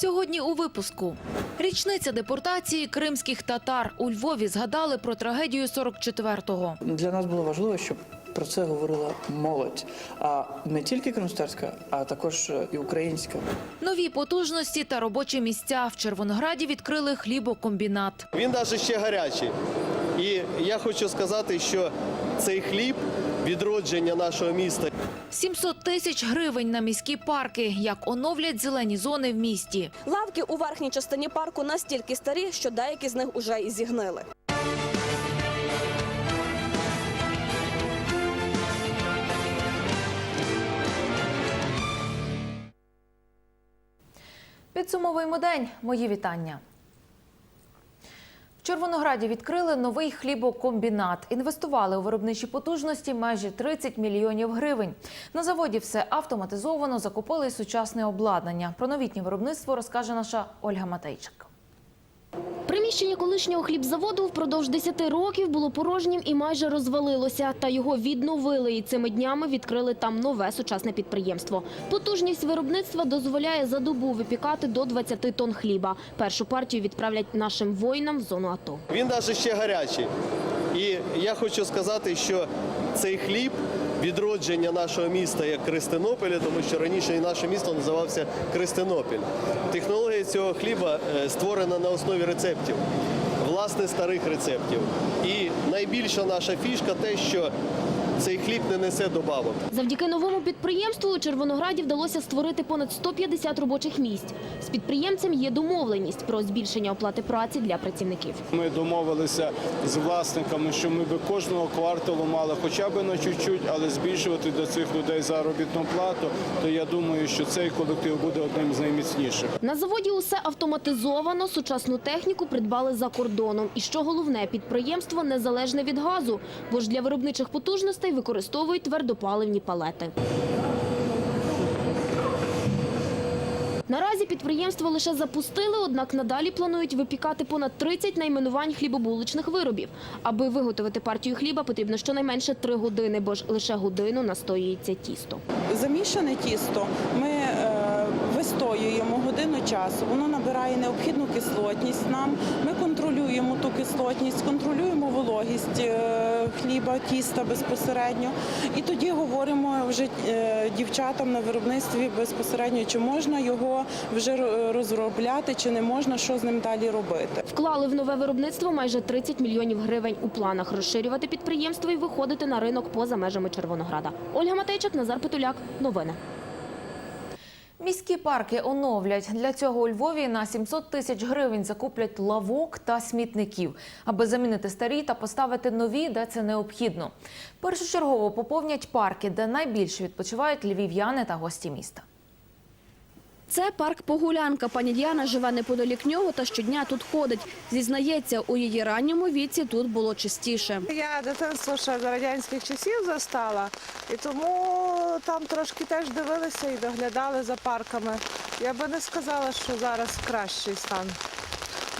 Сьогодні у випуску річниця депортації кримських татар у Львові згадали про трагедію 44-го. Для нас було важливо, щоб про це говорила молодь, а не тільки кримстарська, а також е, і українська. Нові потужності та робочі місця в Червонограді відкрили хлібокомбінат. Він навіть ще гарячий. І я хочу сказати, що цей хліб відродження нашого міста. 700 тисяч гривень на міські парки. Як оновлять зелені зони в місті. Лавки у верхній частині парку настільки старі, що деякі з них уже і зігнили. Підсумовуємо день. Мої вітання. Червонограді відкрили новий хлібокомбінат. Інвестували у виробничі потужності майже 30 мільйонів гривень. На заводі все автоматизовано, закупили сучасне обладнання. Про новітнє виробництво розкаже наша Ольга Матейчик. Приміщення колишнього хлібзаводу впродовж 10 років було порожнім і майже розвалилося. Та його відновили і цими днями відкрили там нове сучасне підприємство. Потужність виробництва дозволяє за добу випікати до 20 тонн хліба. Першу партію відправлять нашим воїнам в зону АТО. Він навіть ще гарячий. І я хочу сказати, що цей хліб відродження нашого міста як Кристинополя, тому що раніше наше місто називався Кристинопіль. Технологія цього хліба е, створена на основі рецептів, власне старих рецептів. І найбільша наша фішка те, що цей хліб не несе добавок. Завдяки новому підприємству у Червонограді вдалося створити понад 150 робочих місць. З підприємцем є домовленість про збільшення оплати праці для працівників. Ми домовилися з власниками, що ми би кожного кварталу мали хоча б на чуть-чуть, але збільшувати до цих людей заробітну плату. То я думаю, що цей колектив буде одним з найміцніших. На заводі усе автоматизовано, сучасну техніку придбали за кордоном. І що головне, підприємство незалежне від газу, бо ж для виробничих потужностей використовують твердопаливні палети. Наразі підприємство лише запустили, однак надалі планують випікати понад 30 найменувань хлібобуличних виробів. Аби виготовити партію хліба, потрібно щонайменше 3 години, бо ж лише годину настоюється тісто. Замішане тісто ми е, вистоюємо годину часу. Воно набирає необхідну кислотність нам. Ми контролюємо ту кислотність, контролюємо вологість е, хліба, тіста безпосередньо. І тоді говоримо вже е, дівчатам на виробництві безпосередньо, чи можна його вже розробляти, чи не можна, що з ним далі робити. Вклали в нове виробництво майже 30 мільйонів гривень у планах розширювати підприємство і виходити на ринок поза межами Червонограда. Ольга Матейчик, Назар Петуляк. Новини. Міські парки оновлять. Для цього у Львові на 700 тисяч гривень закуплять лавок та смітників, аби замінити старі та поставити нові, де це необхідно. Першочергово поповнять парки, де найбільше відпочивають львів'яни та гості міста. Це парк Погулянка. Пані Діана живе неподалік нього та щодня тут ходить. Зізнається, у її ранньому віці тут було чистіше. Я дитинство ще за радянських часів застала, і тому там трошки теж дивилися і доглядали за парками. Я би не сказала, що зараз кращий стан.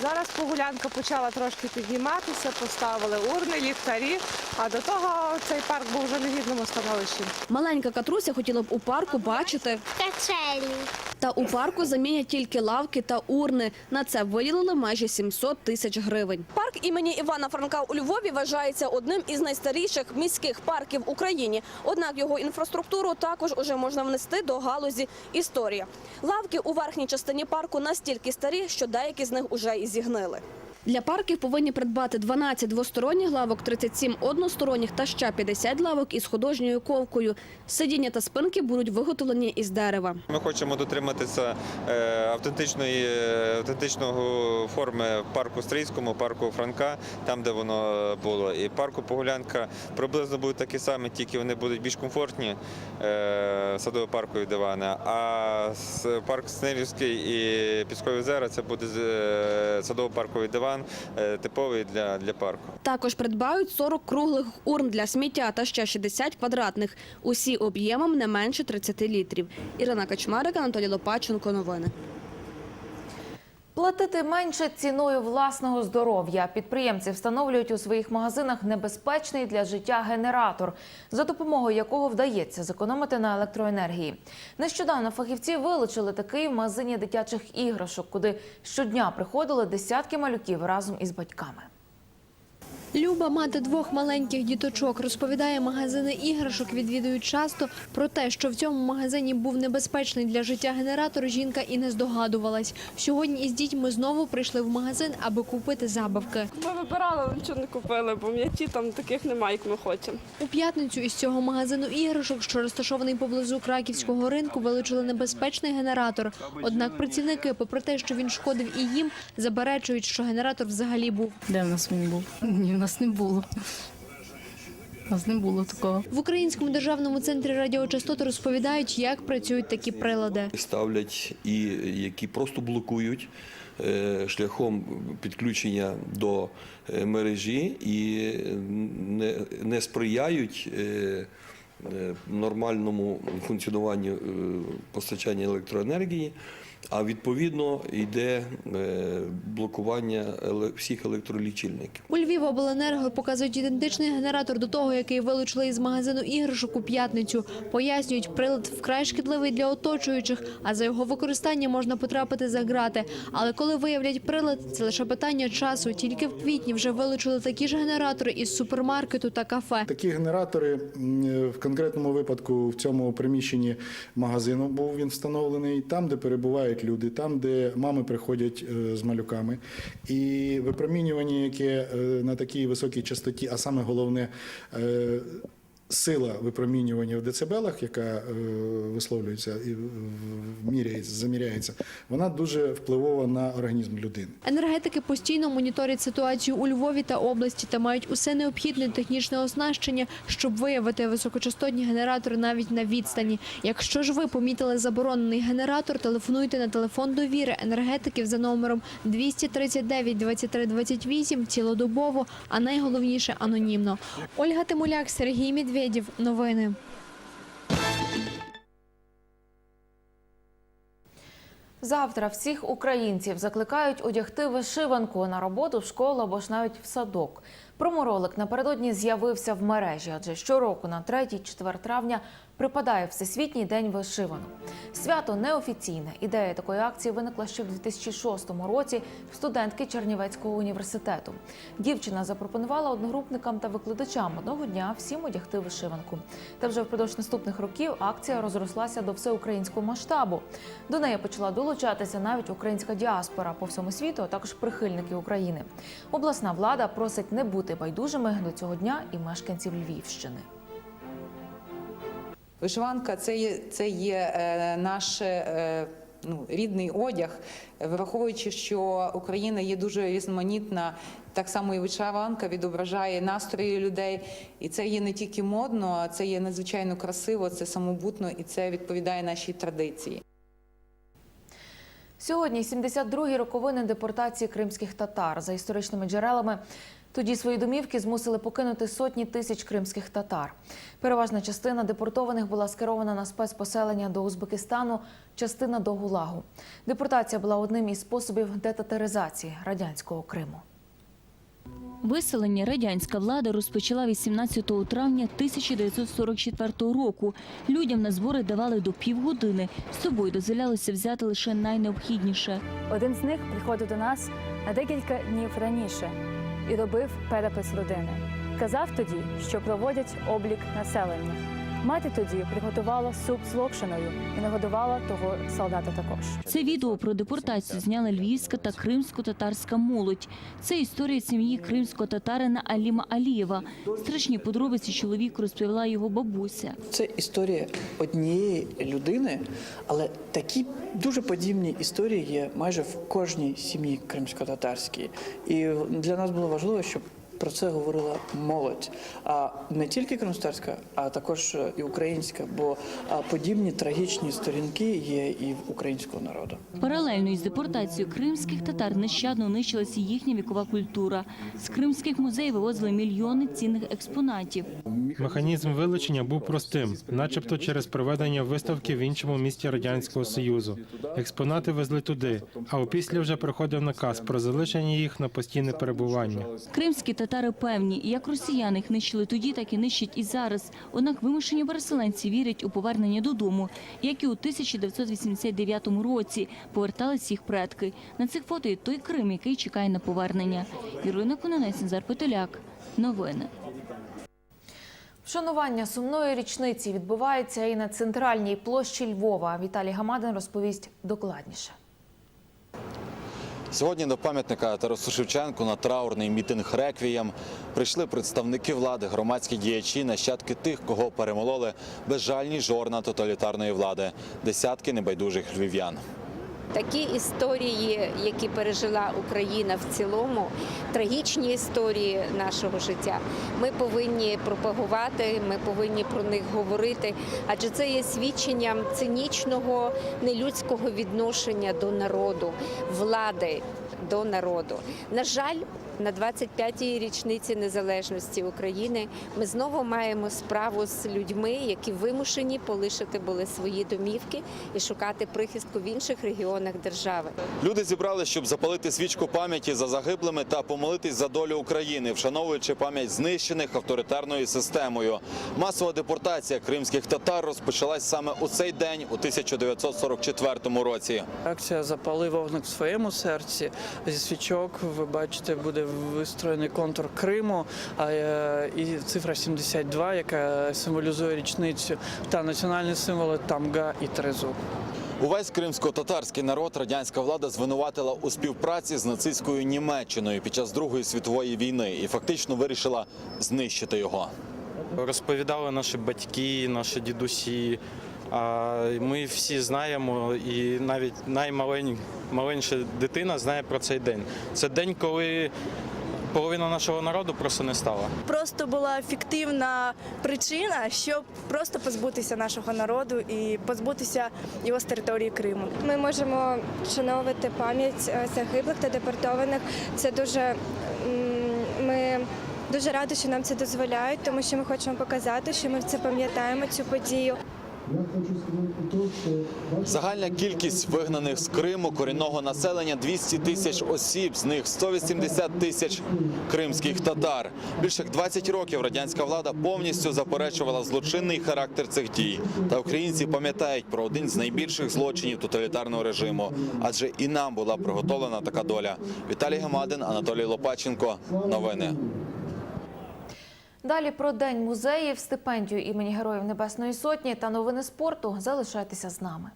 Зараз погулянка почала трошки підніматися, поставили урни, ліхтарі, а до того цей парк був вже в негідному становищі. Маленька Катруся хотіла б у парку бачити. Качелі. Та у парку замінять тільки лавки та урни. На це виділили майже 700 тисяч гривень. Парк імені Івана Франка у Львові вважається одним із найстаріших міських парків в Україні. Однак його інфраструктуру також уже можна внести до галузі історія. Лавки у верхній частині парку настільки старі, що деякі з них уже і зігнили. Для парків повинні придбати 12 двосторонніх лавок, 37 односторонніх та ще 50 лавок із художньою ковкою. Сидіння та спинки будуть виготовлені із дерева. Ми хочемо дотриматися е, автентичної е, автентичного форми парку Стрийському, парку Франка, там де воно було. І парку Погулянка приблизно будуть такі самі, тільки вони будуть більш комфортні е, садово-паркові дивани. А парк Снилівський і Піскові озера це буде садово-парковий диван, е, типовий для, для парку. Також придбають 40 круглих урн для сміття та ще 60 квадратних. Усі об'ємом не менше 30 літрів. Ірина Качмарик, Анатолій Лопаченко. Новини. Платити менше ціною власного здоров'я. Підприємці встановлюють у своїх магазинах небезпечний для життя генератор, за допомогою якого вдається зекономити на електроенергії. Нещодавно фахівці вилучили такий в магазині дитячих іграшок, куди щодня приходили десятки малюків разом із батьками. Люба, мати двох маленьких діточок, розповідає, магазини іграшок відвідують часто. Про те, що в цьому магазині був небезпечний для життя генератор, жінка і не здогадувалась. Сьогодні із дітьми знову прийшли в магазин, аби купити забавки. Ми вибирали, але нічого не купили, бо м'яті там таких немає, як ми хочемо. У п'ятницю із цього магазину іграшок, що розташований поблизу краківського ринку, вилучили небезпечний генератор. Однак працівники, попри те, що він шкодив і їм, заперечують, що генератор взагалі був. Де в нас він був? Ні, в нас не було. У нас не було такого. В Українському державному центрі радіочастот розповідають, як працюють такі прилади. ставлять і які просто блокують е, шляхом підключення до е, мережі і не, не сприяють е, е, нормальному функціонуванню е, постачання електроенергії. А відповідно йде е, блокування всіх електролічильників. У Львівобленерго показують ідентичний генератор до того, який вилучили із магазину іграшок у п'ятницю. Пояснюють, прилад вкрай шкідливий для оточуючих, а за його використання можна потрапити за грати. Але коли виявлять прилад, це лише питання часу. Тільки в квітні вже вилучили такі ж генератори із супермаркету та кафе. Такі генератори в конкретному випадку в цьому приміщенні магазину був він встановлений, там, де перебувають люди, там, де мами приходять е, з малюками. І випромінювання, яке е, на такій високій частоті, а саме головне. Сила випромінювання в децибелах, яка е, висловлюється і міряється, заміряється, вона дуже впливова на організм людини. Енергетики постійно моніторять ситуацію у Львові та області та мають усе необхідне технічне оснащення, щоб виявити високочастотні генератори навіть на відстані. Якщо ж ви помітили заборонений генератор, телефонуйте на телефон довіри енергетиків за номером 239 23 28 цілодобово, а найголовніше анонімно. Ольга Тимуляк, Сергій Медведєв. Новини. Завтра всіх українців закликають одягти вишиванку на роботу в школу або ж навіть в садок. Проморолик напередодні з'явився в мережі, адже щороку на 3-4 травня припадає Всесвітній день вишиванок. Свято неофіційне. Ідея такої акції виникла ще в 2006 році в студентки Чернівецького університету. Дівчина запропонувала одногрупникам та викладачам одного дня всім одягти вишиванку. Та вже впродовж наступних років акція розрослася до всеукраїнського масштабу. До неї почала долучатися навіть українська діаспора по всьому світу, а також прихильники України. Обласна влада просить не бути байдужими до цього дня і мешканців Львівщини. Вишиванка це є, це є е, наш е, ну, рідний одяг, враховуючи, що Україна є дуже різноманітна. Так само і вишиванка відображає настрої людей, і це є не тільки модно, а це є надзвичайно красиво, це самобутно і це відповідає нашій традиції. Сьогодні 72-гі роковини депортації кримських татар. За історичними джерелами, тоді свої домівки змусили покинути сотні тисяч кримських татар. Переважна частина депортованих була скерована на спецпоселення до Узбекистану, частина до Гулагу. Депортація була одним із способів детатаризації радянського Криму. Виселення радянська влада розпочала 18 травня 1944 року. Людям на збори давали до півгодини. З собою дозволялося взяти лише найнеобхідніше. Один з них приходив до нас на декілька днів раніше і робив перепис родини. Казав тоді, що проводять облік населення. Мати тоді приготувала суп з локшиною і нагодувала того солдата також. Це відео про депортацію зняла львівська та кримсько-татарська молодь. Це історія сім'ї кримського татарина Аліма Алієва. Страшні подробиці чоловік розповіла його бабуся. Це історія однієї людини, але такі дуже подібні історії є майже в кожній сім'ї кримсько-татарській. І для нас було важливо, щоб про це говорила молодь. А не тільки кримстарська, а також е, і українська, бо подібні трагічні сторінки є і в українського народу. Паралельно із депортацією кримських татар нещадно нищилася їхня вікова культура. З кримських музеїв вивозили мільйони цінних експонатів. Механізм вилучення був простим, начебто через проведення виставки в іншому місті радянського союзу. Експонати везли туди, а опісля вже приходив наказ про залишення їх на постійне перебування. Кримські татари певні, як росіяни їх нищили тоді, так і нищать і зараз. Однак вимушені переселенці вірять у повернення додому, як і у 1989 році повертались їх предки. На цих фото є той Крим, який чекає на повернення. Ірина Кононець, Назар Петеляк. Новини. Вшанування сумної річниці відбувається і на центральній площі Львова. Віталій Гамадин розповість докладніше. Сьогодні до пам'ятника Тарасу Шевченку на траурний мітинг реквієм прийшли представники влади, громадські діячі, нащадки тих, кого перемололи безжальні жорна тоталітарної влади, десятки небайдужих львів'ян. Такі історії, які пережила Україна в цілому, трагічні історії нашого життя. Ми повинні пропагувати, ми повинні про них говорити, адже це є свідченням цинічного, нелюдського відношення до народу, влади до народу. На жаль, на 25-й річниці незалежності України ми знову маємо справу з людьми, які вимушені полишити були свої домівки і шукати прихистку в інших регіонах держави. Люди зібрали, щоб запалити свічку пам'яті за загиблими та помолитись за долю України, вшановуючи пам'ять знищених авторитарною системою. Масова депортація кримських татар розпочалась саме у цей день, у 1944 році. Акція Запали вогник в своєму серці. Зі свічок ви бачите, буде вистроєний контур Криму, а е, і цифра 72, яка символізує річницю, та національні символи тамга і трезуб. Увесь кримсько-татарський народ радянська влада звинуватила у співпраці з нацистською Німеччиною під час Другої світової війни і фактично вирішила знищити його. Розповідали наші батьки, наші дідусі. А ми всі знаємо, і навіть наймаленьша дитина знає про цей день. Це день, коли половина нашого народу просто не стала. Просто була фіктивна причина, щоб просто позбутися нашого народу і позбутися його з території Криму. Ми можемо вшановувати пам'ять е, загиблих та депортованих. Це дуже ми дуже раді, що нам це дозволяють, тому що ми хочемо показати, що ми це пам'ятаємо цю подію. Загальна кількість вигнаних з Криму корінного населення 200 тисяч осіб, з них 180 тисяч кримських татар. Більше як 20 років радянська влада повністю заперечувала злочинний характер цих дій. Та українці пам'ятають про один з найбільших злочинів тоталітарного режиму, адже і нам була приготовлена така доля. Віталій Гамадин, Анатолій Лопаченко. Новини. Далі про день музеїв, стипендію імені Героїв Небесної Сотні та новини спорту. Залишайтеся з нами.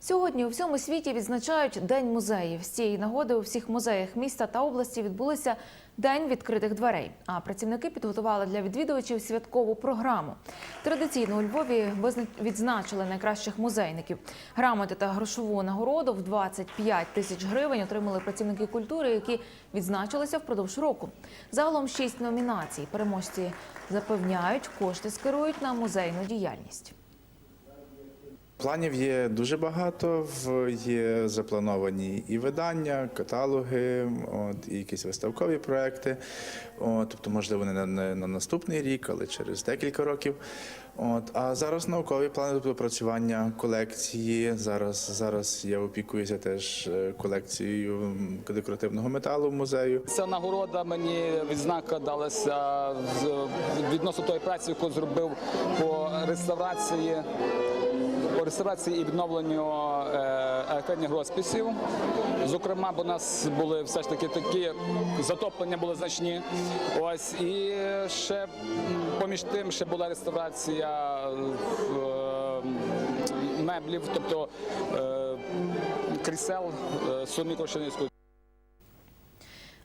Сьогодні у всьому світі відзначають День музеїв. З цієї нагоди у всіх музеях міста та області відбулися День відкритих дверей. А працівники підготували для відвідувачів святкову програму. Традиційно у Львові відзначили найкращих музейників. Грамоти та грошову нагороду в 25 тисяч гривень отримали працівники культури, які відзначилися впродовж року. Загалом шість номінацій. Переможці запевняють, кошти скерують на музейну діяльність. Планів є дуже багато. Є заплановані і видання, каталоги, от і якісь виставкові проекти. От, тобто, можливо, не на, на наступний рік, але через декілька років. От, а зараз наукові плани тобто опрацювання колекції. Зараз зараз я опікуюся теж е, колекцією декоративного металу в музею. Ця нагорода мені відзнака далася відносно тої праці, яку зробив по реставрації. Реставрації і відновленню е, розписів. Зокрема, бо у нас були все ж таки такі затоплення були значні. Ось і ще поміж тим ще була реставрація е, меблів, тобто е, крісел Сумі Кошенівської.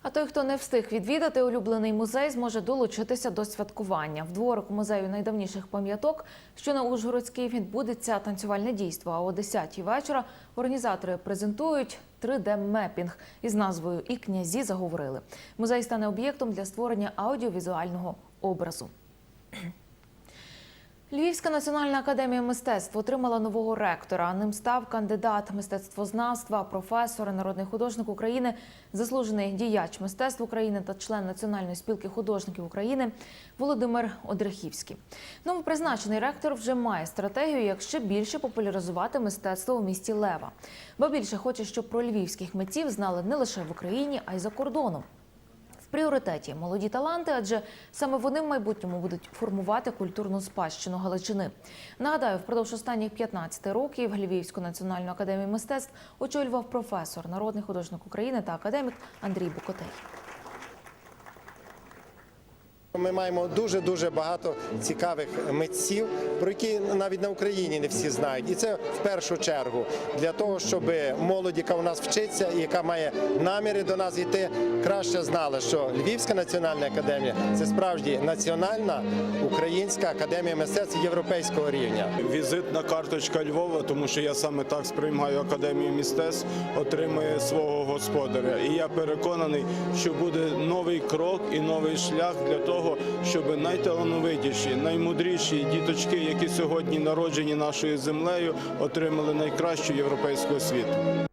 А той, хто не встиг відвідати улюблений музей, зможе долучитися до святкування. В дворок музею найдавніших пам'яток, що на Ужгородській, відбудеться танцювальне дійство. А о 10-й вечора організатори презентують 3D-мепінг із назвою І князі заговорили. Музей стане об'єктом для створення аудіовізуального образу. Львівська національна академія мистецтв отримала нового ректора. Ним став кандидат мистецтвознавства, професор, народний художник України, заслужений діяч мистецтв України та член Національної спілки художників України Володимир Одрехівський. Новопризначений ректор вже має стратегію, як ще більше популяризувати мистецтво у місті Лева. Ба більше хоче, щоб про львівських митців знали не лише в Україні, а й за кордоном. Пріоритеті молоді таланти, адже саме вони в майбутньому будуть формувати культурну спадщину Галичини. Нагадаю, впродовж останніх 15 років Львівську національну академію мистецтв очолював професор, народний художник України та академік Андрій Букотей. Ми маємо дуже дуже багато цікавих митців, про які навіть на Україні не всі знають. І це в першу чергу для того, щоб молодь, яка у нас вчиться і яка має наміри до нас йти, краще знала, що Львівська національна академія це справді національна українська академія мистецтв європейського рівня. Візитна карточка Львова, тому що я саме так сприймаю академію мистецтв, отримує свого господаря. І я переконаний, що буде новий крок і новий шлях для того, щоб найталановитіші, наймудріші діточки, які сьогодні народжені нашою землею, отримали найкращу європейську освіту.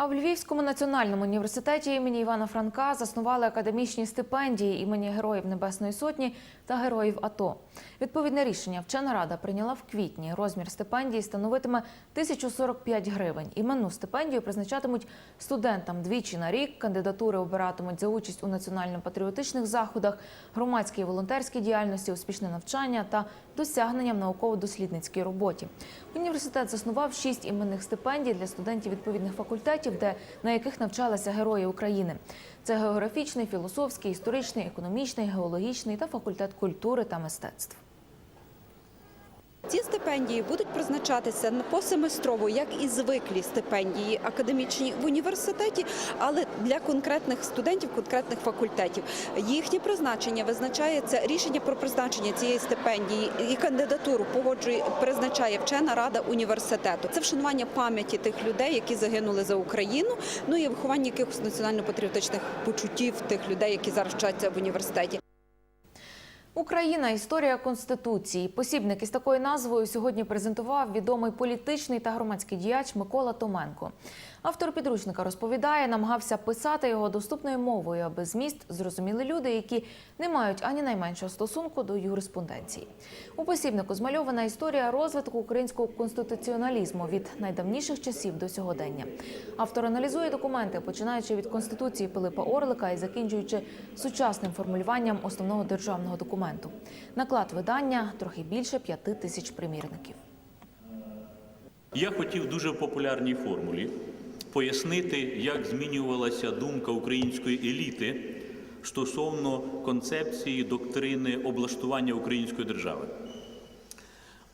А в Львівському національному університеті імені Івана Франка заснували академічні стипендії імені Героїв Небесної Сотні та Героїв АТО. Відповідне рішення вчена рада прийняла в квітні. Розмір стипендії становитиме 1045 гривень. Іменну стипендію призначатимуть студентам двічі на рік. Кандидатури обиратимуть за участь у національно-патріотичних заходах, громадській волонтерській діяльності, успішне навчання та досягнення в науково-дослідницькій роботі. Університет заснував шість іменних стипендій для студентів відповідних факультетів, де на яких навчалися герої України. Це географічний, філософський, історичний, економічний, геологічний та факультет культури та мистецтв. Ці стипендії будуть призначатися посеместрово, як і звиклі стипендії академічні в університеті, але для конкретних студентів, конкретних факультетів. Їхнє призначення визначається рішення про призначення цієї стипендії і кандидатуру погоджує призначає вчена рада університету. Це вшанування пам'яті тих людей, які загинули за Україну. Ну і виховання якихось національно-патріотичних почуттів тих людей, які зараз вчаться в університеті. Україна історія конституції. Посібник із такою назвою сьогодні презентував відомий політичний та громадський діяч Микола Томенко. Автор підручника розповідає, намагався писати його доступною мовою, аби зміст зрозуміли люди, які не мають ані найменшого стосунку до юриспонденції. У посібнику змальована історія розвитку українського конституціоналізму від найдавніших часів до сьогодення. Автор аналізує документи, починаючи від конституції Пилипа Орлика і закінчуючи сучасним формулюванням основного державного документу. Наклад видання трохи більше п'яти тисяч примірників. Я хотів дуже популярній формулі пояснити, як змінювалася думка української еліти стосовно концепції доктрини облаштування української держави.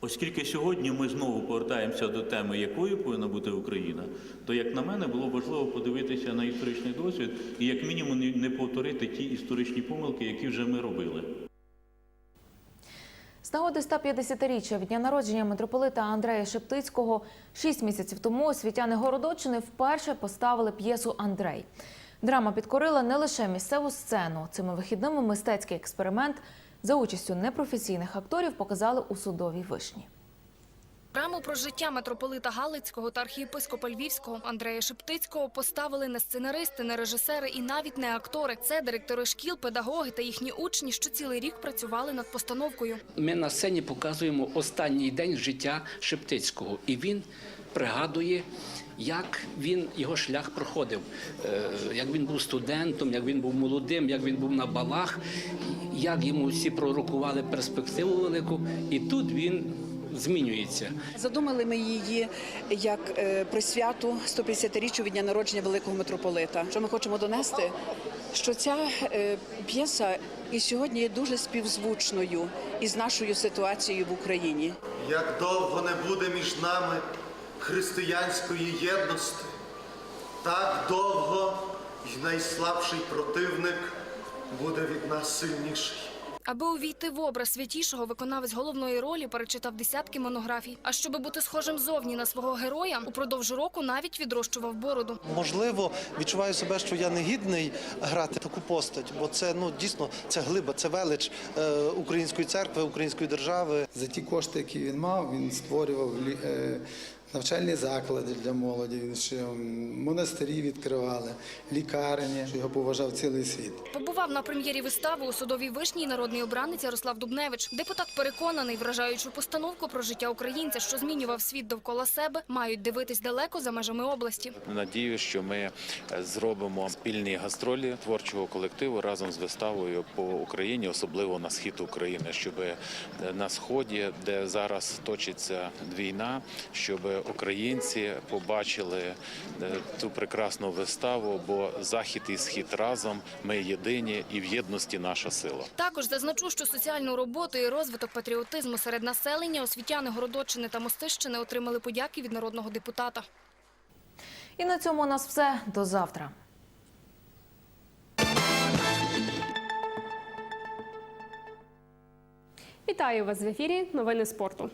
Оскільки сьогодні ми знову повертаємося до теми, якою повинна бути Україна, то, як на мене, було важливо подивитися на історичний досвід і, як мінімум, не- повторити ті історичні помилки, які вже ми робили. З нагоди 150-річчя від дня народження митрополита Андрея Шептицького шість місяців тому освітяни Городочини вперше поставили п'єсу Андрей. Драма підкорила не лише місцеву сцену. Цими вихідними мистецький експеримент за участю непрофесійних акторів показали у судовій вишні. Драму про життя митрополита Галицького та архієпископа Львівського Андрея Шептицького поставили не сценаристи, не режисери і навіть не актори. Це директори шкіл, педагоги та їхні учні, що цілий рік працювали над постановкою. Ми на сцені показуємо останній день життя Шептицького, і він пригадує, як він його шлях проходив, Е, як він був студентом, як він був молодим, як він був на балах, як йому всі пророкували перспективу велику, і тут він змінюється. Задумали ми її як е, присвяту 150-річчю від дня народження великого митрополита. Що ми хочемо донести? Що ця е, п'єса і сьогодні є дуже співзвучною із нашою ситуацією в Україні. Як довго не буде між нами християнської єдності, так довго і найслабший противник буде від нас сильніший. Аби увійти в образ святішого, виконавець головної ролі перечитав десятки монографій. А щоби бути схожим зовні на свого героя, упродовж року навіть відрощував бороду. Можливо, відчуваю себе, що я не гідний грати таку постать, бо це ну дійсно це глиба, це велич е, української церкви, української держави. За ті кошти, які він мав, він створював лі- е, навчальні заклади для молоді. Монастирі відкривали, лікарні. Його поважав цілий світ. Побував на прем'єрі вистави у судовій вишні народний обранець Ярослав Дубневич. Депутат переконаний, вражаючу постановку про життя українця, що змінював світ довкола себе, мають дивитись далеко за межами області. Надію, що ми зробимо спільні гастролі творчого колективу разом з виставою по Україні, особливо на схід України, щоб на сході, де зараз точиться війна, щоб українці побачили е, ту прекрасну виставу. Бо захід і схід разом ми єдині, і в єдності наша сила. Також зазначу, що соціальну роботу і розвиток патріотизму серед населення освітяни Городоччини та Мостищини отримали подяки від народного депутата. І на цьому у нас все. До завтра. Вітаю вас в ефірі. Новини спорту.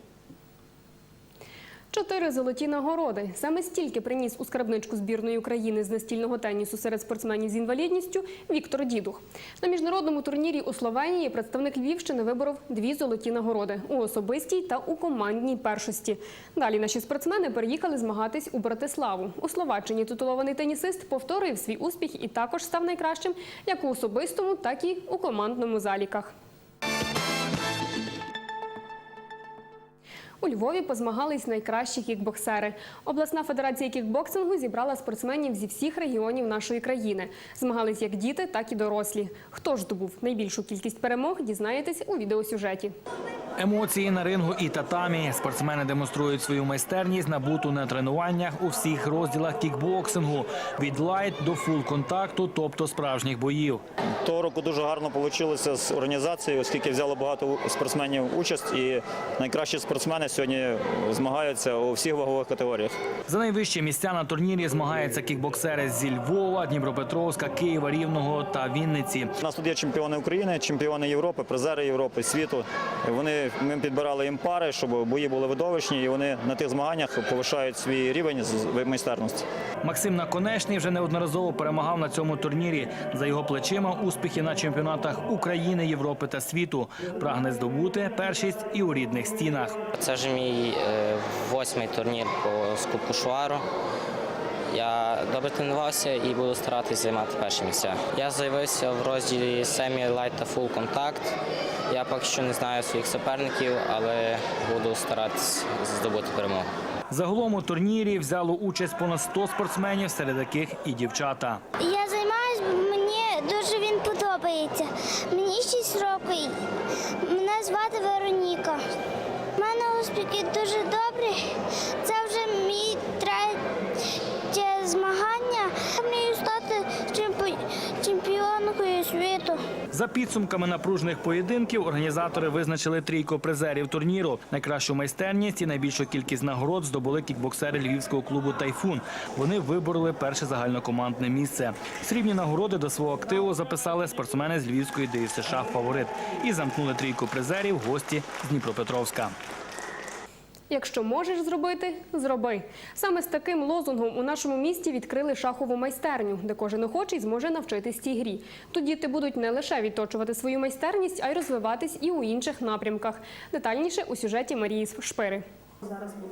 Чотири золоті нагороди. Саме стільки приніс у скарбничку збірної України з настільного тенісу серед спортсменів з інвалідністю Віктор Дідух. На міжнародному турнірі у Словенії представник Львівщини виборов дві золоті нагороди у особистій та у командній першості. Далі наші спортсмени переїхали змагатись у Братиславу. У Словаччині титулований тенісист повторив свій успіх і також став найкращим як у особистому, так і у командному заліках. У Львові позмагались найкращі кікбоксери. Обласна федерація кікбоксингу зібрала спортсменів зі всіх регіонів нашої країни. Змагались як діти, так і дорослі. Хто ж здобув найбільшу кількість перемог, дізнаєтесь у відеосюжеті. Емоції на рингу і татамі. Спортсмени демонструють свою майстерність, набуту на тренуваннях у всіх розділах кікбоксингу від лайт до фул контакту, тобто справжніх боїв. Того року дуже гарно вийшло з організацією, оскільки взяло багато спортсменів участь, і найкращі спортсмени сьогодні змагаються у всіх вагових категоріях. За найвищі місця на турнірі змагаються кікбоксери зі Львова, Дніпропетровська, Києва, Рівного та Вінниці. У нас тут є чемпіони України, чемпіони Європи, призери Європи, світу. Вони ми підбирали їм пари, щоб бої були видовищні, і вони на тих змаганнях повишають свій рівень з майстерності. Максим Наконечний вже неодноразово перемагав на цьому турнірі. За його плечима успіхи на чемпіонатах України, Європи та світу. Прагне здобути першість і у рідних стінах. Це вже мій восьмий турнір по з Кубку Шуару. Я добре тренувався і буду старатися займати перші місця. Я заявився в розділі семі лайт та фул контакт. Я поки що не знаю своїх суперників, але буду старатися здобути перемогу. Загалом у турнірі взяло участь понад 100 спортсменів, серед яких і дівчата. Я займаюся, мені дуже він подобається. Мені 6 років. Мене звати Вероніка. Успіхи дуже добрі. Це вже мій третє змагання. Мрію стати чемпі- чемпіонкою світу. За підсумками напружених поєдинків організатори визначили трійку призерів турніру. Найкращу майстерність і найбільшу кількість нагород здобули кікбоксери львівського клубу Тайфун. Вони вибороли перше загальнокомандне місце. Срібні нагороди до свого активу записали спортсмени з львівської ДЮСШ «Фаворит» і замкнули трійку призерів гості з Дніпропетровська. Якщо можеш зробити, зроби. Саме з таким лозунгом у нашому місті відкрили шахову майстерню, де кожен охочий зможе навчитись цій грі. Тут діти будуть не лише відточувати свою майстерність, а й розвиватись і у інших напрямках. Детальніше у сюжеті Марії Шпири.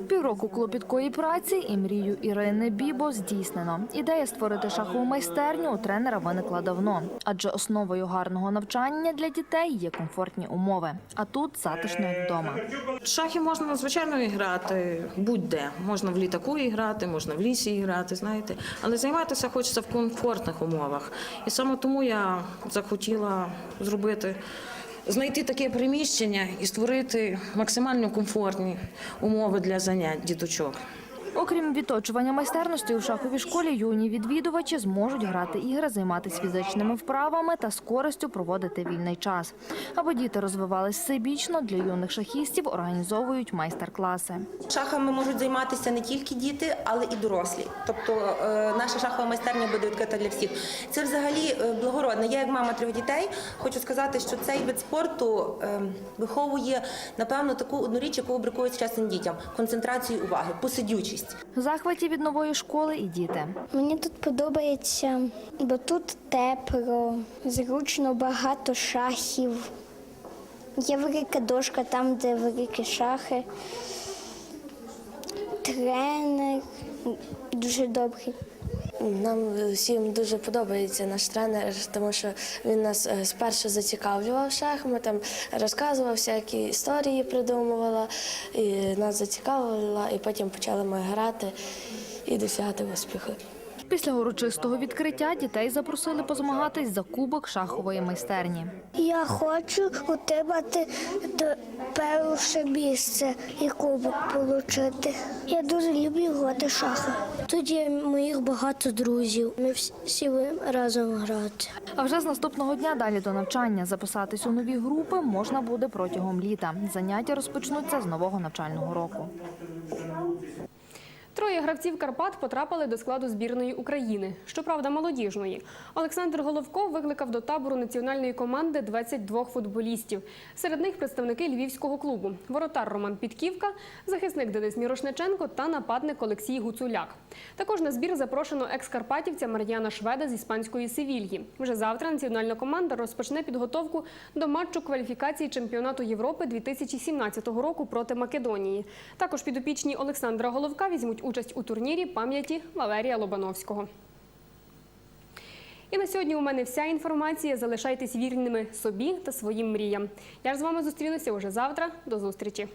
Півроку клопіткої праці і мрію Ірини Бібо здійснено. Ідея створити шахову майстерню у тренера виникла давно, адже основою гарного навчання для дітей є комфортні умови. А тут затишно як вдома. Шахи можна звичайно і грати будь-де. Можна в літаку і грати, можна в лісі і грати, знаєте. Але займатися хочеться в комфортних умовах. І саме тому я захотіла зробити. Знайти таке приміщення і створити максимально комфортні умови для занять діточок. Окрім відточування майстерності у шаховій школі, юні відвідувачі зможуть грати ігри, займатися фізичними вправами та з користю проводити вільний час. Аби діти розвивались всебічно, для юних шахістів організовують майстер-класи. Шахами можуть займатися не тільки діти, але і дорослі. Тобто е, наша шахова майстерня буде відкрита для всіх. Це взагалі е, благородно. Я як мама трьох дітей хочу сказати, що цей вид спорту е, виховує напевно таку одну річ, яку бракує часом дітям концентрацію уваги, посидючість. Захваті від нової школи і діти. Мені тут подобається, бо тут тепло, зручно багато шахів. Є велика дошка там, де великі шахи. Тренер дуже добрий. Нам всім дуже подобається наш тренер, тому що він нас е, спершу зацікавлював шахматом, розказував всякі історії, придумувала, і нас зацікавила, і потім почали ми грати і досягати успіху. Після урочистого відкриття дітей запросили позмагатись за кубок шахової майстерні. Я хочу отримати перше місце і кубок отримати. Я дуже люблю грати шахи. Тут є моїх багато друзів. Ми всі разом грати. А вже з наступного дня далі до навчання записатись у нові групи можна буде протягом літа. Заняття розпочнуться з нового навчального року. Троє гравців Карпат потрапили до складу збірної України, щоправда, молодіжної. Олександр Головко викликав до табору національної команди 22 футболістів. Серед них представники львівського клубу: воротар Роман Підківка, захисник Денис Мірошниченко та нападник Олексій Гуцуляк. Також на збір запрошено екс-карпатівця Мар'яна Шведа з іспанської Севільї. Вже завтра національна команда розпочне підготовку до матчу кваліфікації чемпіонату Європи 2017 року проти Македонії. Також підопічні Олександра Головка візьмуть участь у турнірі пам'яті Валерія Лобановського. І на сьогодні у мене вся інформація. Залишайтесь вірними собі та своїм мріям. Я ж з вами зустрінуся уже завтра. До зустрічі.